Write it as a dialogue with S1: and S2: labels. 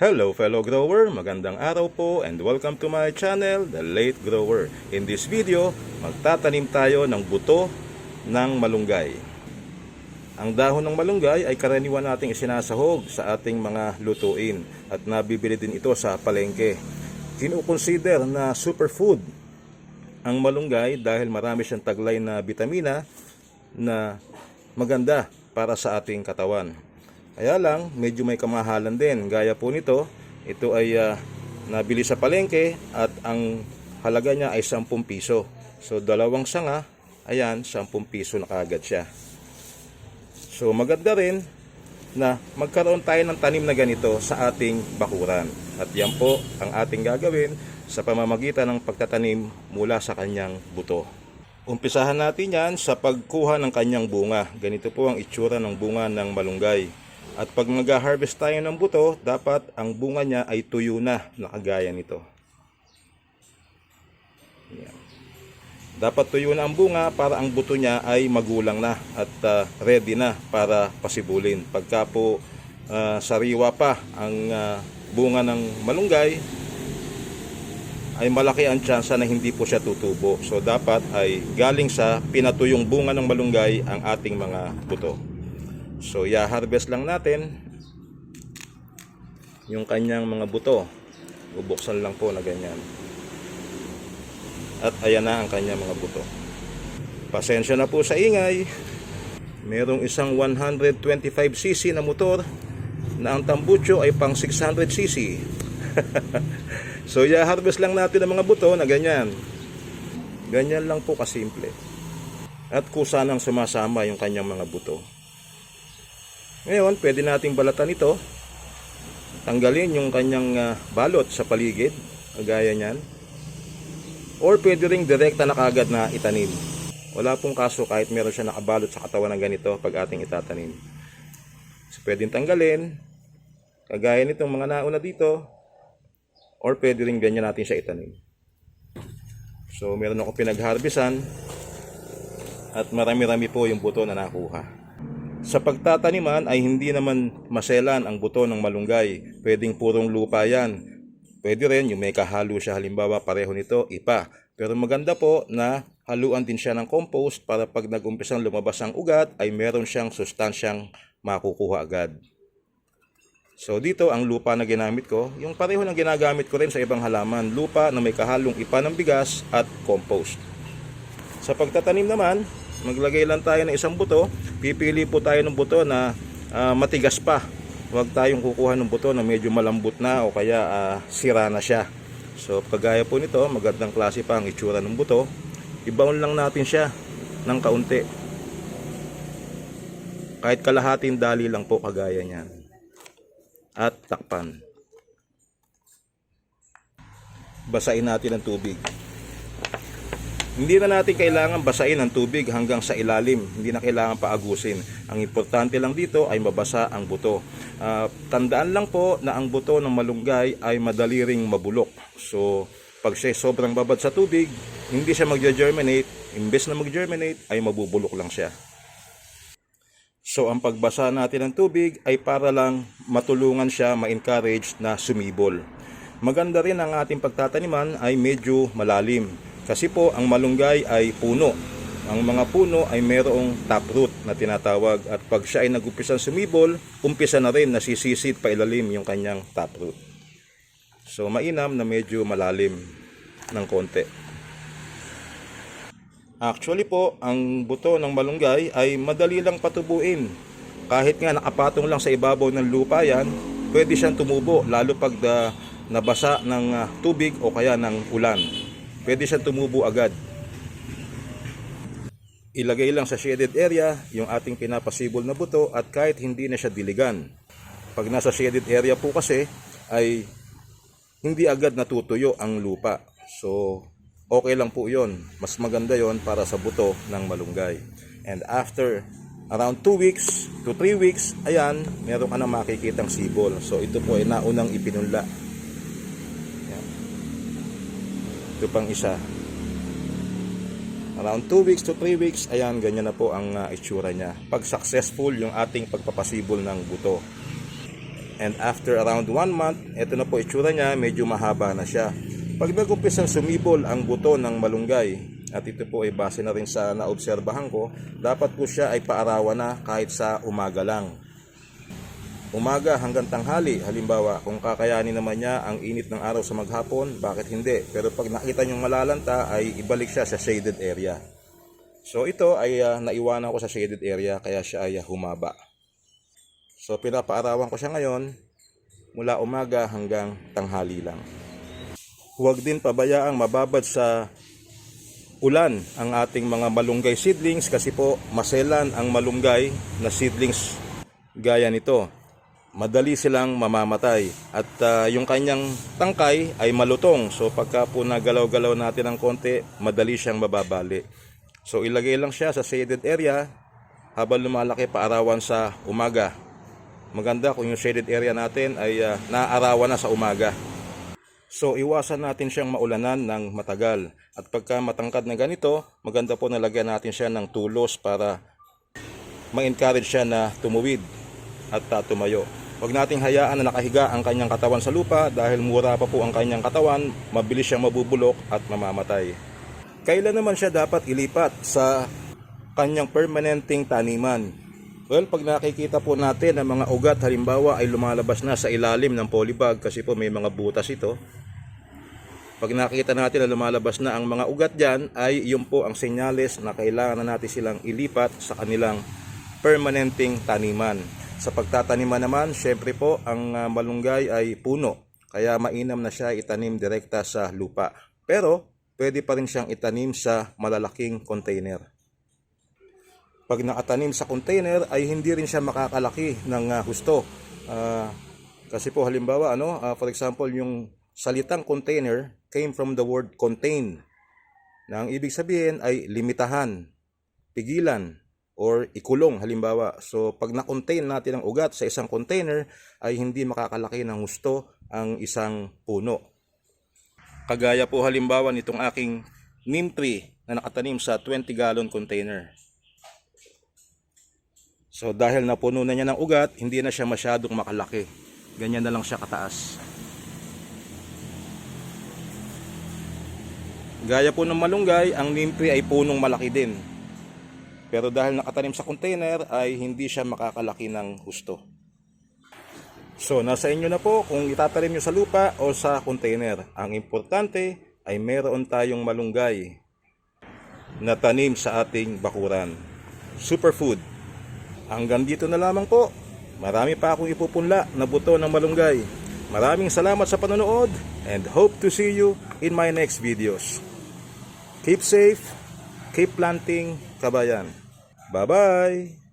S1: Hello fellow grower, magandang araw po and welcome to my channel, The Late Grower. In this video, magtatanim tayo ng buto ng malunggay. Ang dahon ng malunggay ay karaniwan nating isinasahog sa ating mga lutuin at nabibili din ito sa palengke. Kinukonsider na superfood ang malunggay dahil marami siyang taglay na bitamina na maganda para sa ating katawan. Kaya lang, medyo may kamahalan din. Gaya po nito, ito ay ah, nabili sa palengke at ang halaga niya ay 10 piso. So, dalawang sanga, ayan, 10 piso na kagad siya. So, maganda rin na magkaroon tayo ng tanim na ganito sa ating bakuran. At yan po ang ating gagawin sa pamamagitan ng pagtatanim mula sa kanyang buto. Umpisahan natin yan sa pagkuha ng kanyang bunga. Ganito po ang itsura ng bunga ng malunggay. At pag nag-harvest tayo ng buto, dapat ang bunga niya ay tuyo na, nakagaya nito. Yan. Dapat tuyo na ang bunga para ang buto niya ay magulang na at ah, ready na para pasibulin. Pagka po ah, sariwa pa ang ah, bunga ng malunggay, ay malaki ang tsansa na hindi po siya tutubo. So dapat ay galing sa pinatuyong bunga ng malunggay ang ating mga buto. So i-harvest lang natin yung kanyang mga buto. Bubuksan lang po na ganyan. At ayan na ang kanyang mga buto. Pasensya na po sa ingay. Merong isang 125cc na motor na ang tambucho ay pang 600cc. so i-harvest lang natin ang mga buto na ganyan. Ganyan lang po kasimple. At kusa nang sumasama yung kanyang mga buto. Ngayon, pwede nating balatan ito. Tanggalin yung kanyang ah, balot sa paligid, kagaya niyan. Or pwede ring direkta na kagad na itanim. Wala pong kaso kahit meron siya nakabalot sa katawan ng ganito pag ating itatanim. So, pwedeng tanggalin, kagaya nitong mga nauna dito, or pwede rin ganyan natin siya itanim. So, meron ako pinag-harvestan at marami-rami po yung buto na nakuha. Sa pagtataniman ay hindi naman maselan ang buto ng malunggay. Pwedeng purong lupa yan. Pwede rin yung may kahalo siya halimbawa pareho nito, ipa. Pero maganda po na haluan din siya ng compost para pag nag-umpisang lumabas ang ugat ay meron siyang sustansyang makukuha agad. So dito ang lupa na ginamit ko, yung pareho ng ginagamit ko rin sa ibang halaman, lupa na may kahalong ipa ng bigas at compost. Sa pagtatanim naman, maglagay lang tayo ng isang buto. Pipili po tayo ng buto na ah, matigas pa. Huwag tayong kukuha ng buto na medyo malambot na o kaya ah, sira na siya. So kagaya po nito, magandang klase pa ang itsura ng buto. Ibaon lang natin siya ng kaunti. Kahit kalahating dali lang po kagaya niyan. At takpan. Basain natin ng tubig. Hindi na natin kailangan basain ang tubig hanggang sa ilalim. Hindi na kailangan paagusin. Ang importante lang dito ay mabasa ang buto. Ah, tandaan lang po na ang buto ng malunggay ay madali ring mabulok. So, pag siya sobrang babad sa tubig, hindi siya magja-germinate. Imbes na mag-germinate, ay mabubulok lang siya. So, ang pagbasa natin ng tubig ay para lang matulungan siya ma-encourage na sumibol. Maganda rin ang ating pagtataniman ay medyo malalim. Kasi po, ang malunggay ay puno. Ang mga puno ay mayroong taproot na tinatawag at pag siya ay nag-umpisang sumibol, umpisa na rin nasisisid pa ilalim yung kanyang taproot. So, mainam na medyo malalim ng konti. Actually po, ang buto ng malunggay ay madali lang patubuin. Kahit nga nakapatong lang sa ibabaw ng lupa yan, pwede siyang tumubo lalo pag da, nabasa ng ah, tubig o kaya ng ulan. Pwede siyang tumubo agad. Ilagay lang sa shaded area yung ating pinapasibol na buto at kahit hindi na siya diligan. Pag nasa shaded area po kasi ay hindi agad natutuyo ang lupa. So, okay lang po yon. Mas maganda yon para sa buto ng malunggay. And after around 2 weeks to 3 weeks, ayan, meron ka na makikitang sibol. So, ito po ay naunang ipinunla. Yan. Ito pang isa. Around 2 weeks to 3 weeks, ayan, ganyan na po ang uh, itsura niya. Pag successful yung ating pagpapasibol ng buto. And after around 1 month, ito na po itsura niya, medyo mahaba na siya. Pag nag-umpisang sumibol ang buto ng malunggay, at ito po ay base na rin sa naobserbahan ko, dapat po siya ay paarawan na kahit sa umaga lang. Umaga hanggang tanghali, halimbawa, kung kakayanin naman niya ang init ng araw sa maghapon, bakit hindi? Pero pag nakita niyong malalanta, ay ibalik siya sa shaded area. So ito ay ah, naiwanan ko sa shaded area, kaya siya ay ah, humaba. So pinapaarawan ko siya ngayon, mula umaga hanggang tanghali lang. Huwag din pabayaang mababad sa ulan ang ating mga malunggay seedlings kasi po maselan ang malunggay na seedlings gaya nito. Madali silang mamamatay at ah, yung kanyang tangkay ay malutong so pagka po nagalaw-galaw natin ng konti madali siyang mababali. So ilagay lang siya sa shaded area habang lumalaki paarawan sa umaga. Maganda kung yung shaded area natin ay ah, naaarawan na sa umaga. So iwasan natin siyang maulanan ng matagal. At pagka matangkad na ganito, maganda po nalagyan natin siya ng tulos para ma-encourage siya na tumuwid at uh. Huwag nating hayaan na nakahiga ang kanyang katawan sa lupa dahil mura pa po ang kanyang katawan, mabilis siyang mabubulok at mamamatay. Kailan naman siya dapat ilipat sa kanyang permanenteng taniman? Well, pag nakikita po natin ang mga ugat halimbawa ay lumalabas na sa ilalim ng polybag kasi po may mga butas ito. Pag nakita natin na lumalabas na ang mga ugat dyan ay yun po ang senyales na kailangan na natin silang ilipat sa kanilang permanenteng taniman. Sa pagtataniman naman, syempre po ang ah, malunggay ay puno. Kaya mainam na siya itanim direkta sa lupa. Pero pwede pa rin siyang itanim sa malalaking container pag nakatanim sa container ay hindi rin siya makakalaki ng ah, husto. Ah, kasi po halimbawa ano, ah, for example yung salitang container came from the word contain. Na ang ibig sabihin ay limitahan, pigilan or ikulong halimbawa. So pag na-contain natin ang ugat sa isang container ay hindi makakalaki ng husto ang isang puno. Kagaya po halimbawa nitong aking neem tree na nakatanim sa 20 gallon container. So dahil napuno na niya ng ugat, hindi na siya masyadong makalaki. Ganyan na lang siya kataas. Gaya po ng malunggay, ang neem tree ay punong malaki din. Pero dahil nakatanim sa container ay hindi siya makakalaki ng husto. So nasa inyo na po kung itatanim nyo sa lupa o sa container. Ang importante ay meron tayong malunggay na tanim sa ating bakuran. Superfood. Hanggang dito na lamang po. Marami pa akong ipupunla na buto ng malunggay. Maraming salamat sa panonood and hope to see you in my next videos. Keep safe, keep planting, kabayan. Bye-bye!